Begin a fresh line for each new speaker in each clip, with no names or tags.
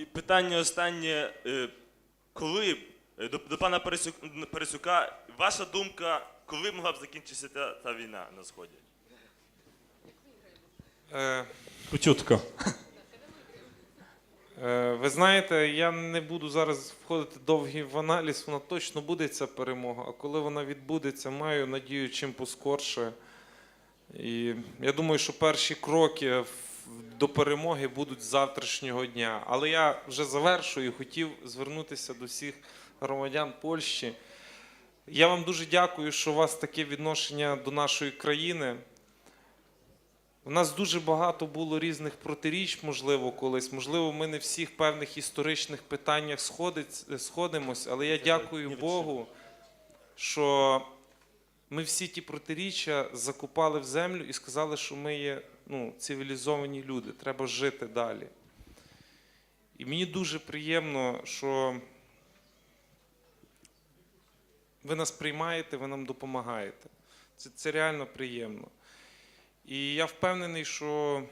І питання останнє. е, Коли е, до, до пана Пересюка, ваша думка, коли могла б закінчитися та, та війна на сході?
Е, е, ви знаєте, я не буду зараз входити довгий в аналіз, вона точно буде ця перемога. А коли вона відбудеться, маю надію, чим поскорше. І я думаю, що перші кроки в- до перемоги будуть з завтрашнього дня. Але я вже завершую, хотів звернутися до всіх громадян Польщі. Я вам дуже дякую, що у вас таке відношення до нашої країни. У нас дуже багато було різних протиріч, можливо, колись. Можливо, ми не всіх певних історичних питаннях сходить, сходимось, але я дякую Богу, що ми всі ті протиріччя закопали в землю і сказали, що ми є ну, цивілізовані люди, треба жити далі. І мені дуже приємно, що ви нас приймаєте, ви нам допомагаєте. Це, це реально приємно. І я впевнений, що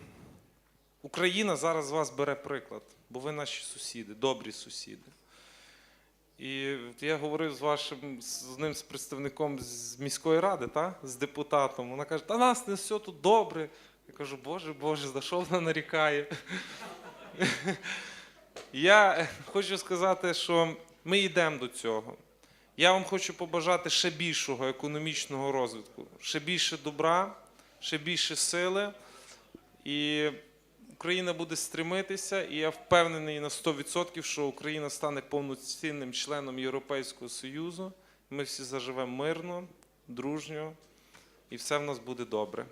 Україна зараз з вас бере приклад, бо ви наші сусіди, добрі сусіди. І я говорив з вашим з одним з представником з міської ради, та? з депутатом. Вона каже, та нас не все тут добре. Я кажу, Боже, Боже, за що вона нарікає? Я хочу сказати, що ми йдемо до цього. Я вам хочу побажати ще більшого економічного розвитку, ще більше добра, ще більше сили. І Україна буде стремитися, і я впевнений на 100%, що Україна стане повноцінним членом Європейського Союзу. Ми всі заживемо мирно, дружньо, і все в нас буде добре.